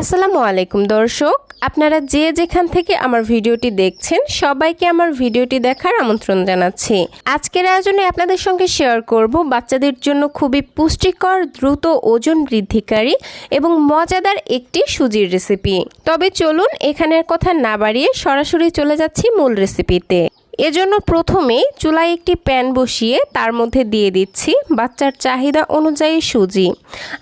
আসসালামু আলাইকুম, দর্শক। আপনারা যে যেখান থেকে আমার ভিডিওটি দেখছেন, সবাইকে আমার ভিডিওটি দেখার আমন্ত্রণ জানাচ্ছি। আজকের আয়োজনে আপনাদের সঙ্গে শেয়ার করব বাচ্চাদের জন্য খুবই পুষ্টিকর, দ্রুত ওজন বৃদ্ধিকারী এবং মজাদার একটি সুজির রেসিপি তবে চলুন এখানের কথা না বাড়িয়ে সরাসরি চলে যাচ্ছি মূল রেসিপিতে এজন্য প্রথমে চুলায় একটি প্যান বসিয়ে তার মধ্যে দিয়ে দিচ্ছি বাচ্চার চাহিদা অনুযায়ী সুজি।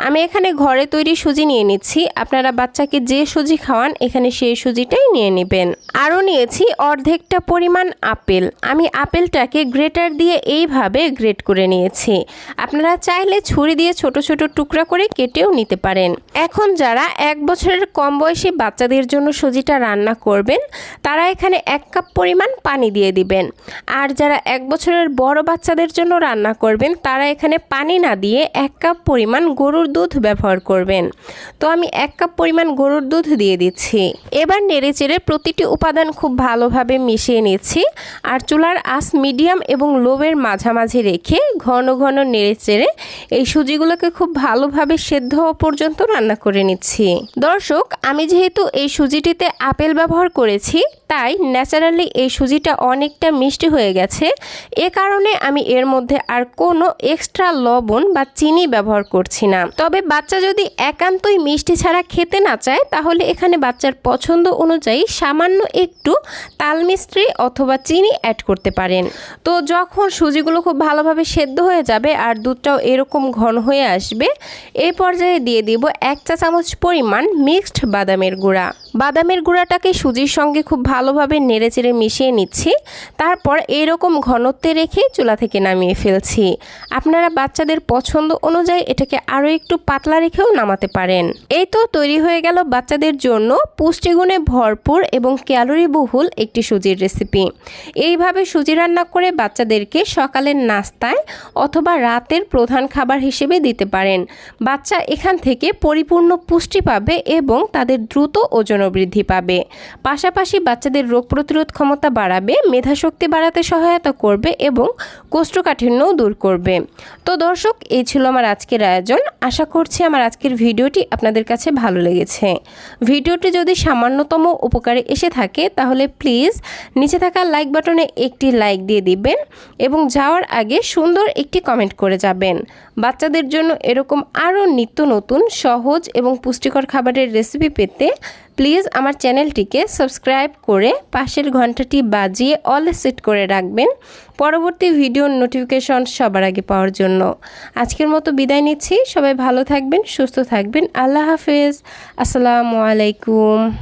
আমি এখানে ঘরে তৈরি সুজি নিয়ে নিচ্ছি। আপনারা বাচ্চাকে যে সুজি খাওয়ান, এখানে সেই সুজিটাই নিয়ে নেবেন। আরও নিয়েছি অর্ধেকটা পরিমাণ আপেল। আমি আপেলটাকে গ্রেটার দিয়ে এইভাবে গ্রেট করে নিয়েছি। আপনারা চাইলে ছুরি দিয়ে ছোট ছোট টুকরা করে কেটেও নিতে পারেন। এখন যারা এক বছরের কম বয়সী বাচ্চাদের জন্য সুজিটা রান্না করবেন, তারা এখানে এক কাপ পরিমাণ পানি দিয়ে আর যারা এক বছরের বড় বাচ্চাদের জন্য রান্না করবেন, তারা এখানে পানি না দিয়ে এক কাপ পরিমাণ গরুর দুধ ব্যবহার করবেন। তো আমি এক কাপ পরিমাণ গরুর দুধ দিয়ে দিচ্ছি। এবার নেড়েচেড়ে প্রতিটি উপাদান খুব ভালোভাবে মিশিয়ে নিচ্ছি। আর চুলার আঁচ মিডিয়াম এবং লোবের মাঝামাঝি রেখে ঘন ঘন নেড়েচেড়ে এই সুজিগুলোকে খুব ভালোভাবে সেদ্ধ হওয়া পর্যন্ত রান্না করে নিচ্ছি। দর্শক, আমি যেহেতু এই সুজিটিতে আপেল ব্যবহার করেছি তাই ন্যাচারালি এই সুজিটা অনেকটা মিষ্টি হয়ে গেছে। এ কারণে আমি এর মধ্যে আর কোনো এক্সট্রা লবণ বা চিনি ব্যবহার করছি না। তবে বাচ্চা যদি একান্তই মিষ্টি ছাড়া খেতে না চায়, তাহলে এখানে বাচ্চার পছন্দ অনুযায়ী সামান্য একটু তাল মিস্ত্রি অথবা চিনি অ্যাড করতে পারেন। তো যখন সুজিগুলো খুব ভালোভাবে সেদ্ধ হয়ে যাবে আর দুধটাও এরকম ঘন হয়ে আসবে এই পর্যায়ে দিয়ে দিব এক চা চামচ পরিমাণ মিক্সড বাদামের গুঁড়া। বাদামের গুঁড়াটাকে সুজির সঙ্গে খুব ভালোভাবে নেড়েচেড়ে মিশিয়ে নিচ্ছি। তারপর এরকম ঘনত্বে রেখে চুলা থেকে নামিয়ে ফেলছি। আপনারা বাচ্চাদের পছন্দ অনুযায়ী এটাকে আরও একটু পাতলা রেখেও নামাতে পারেন। এই তো তৈরি হয়ে গেল বাচ্চাদের জন্য পুষ্টিগুণে ভরপুর এবং ক্যালোরি বহুল একটি সুজির রেসিপি। এইভাবে সুজি রান্না করে বাচ্চাদেরকে সকালের নাস্তায় অথবা রাতের প্রধান খাবার হিসেবে দিতে পারেন। বাচ্চা এখান থেকে পরিপূর্ণ পুষ্টি পাবে এবং তাদের দ্রুত ওজনও বৃদ্ধি পাবে। পাশাপাশি বাচ্চাদের রোগ প্রতিরোধ ক্ষমতা বাড়াবে মেধাশক্তি বাড়াতে সহায়তা করবে এবং কোষ্ঠকাঠিন্যও দূর করবে। তো দর্শক, এই ছিল আমার আজকের আয়োজন। আশা করছি আমার আজকের ভিডিওটি আপনাদের কাছে ভালো লেগেছে। ভিডিওটি যদি সামান্যতম উপকারে এসে থাকে, তাহলে প্লিজ নিচে থাকা লাইক বাটনে একটি লাইক দিয়ে দিবেন এবং যাওয়ার আগে সুন্দর একটি কমেন্ট করে যাবেন। বাচ্চাদের জন্য এরকম আরও নিত্য নতুন, সহজ এবং পুষ্টিকর খাবারের রেসিপি পেতে প্লিজ আমার চ্যানেলটিকে সাবস্ক্রাইব করে পাশের ঘন্টাটি বাজিয়ে অল সেট করে রাখবেন। পরবর্তী ভিডিওর নোটিফিকেশন সবার আগে পাওয়ার জন্য। আজকের মতো বিদায় নিচ্ছি। সবাই ভালো থাকবেন, সুস্থ থাকবেন। আল্লাহ হাফেজ। আসসালামু আলাইকুম।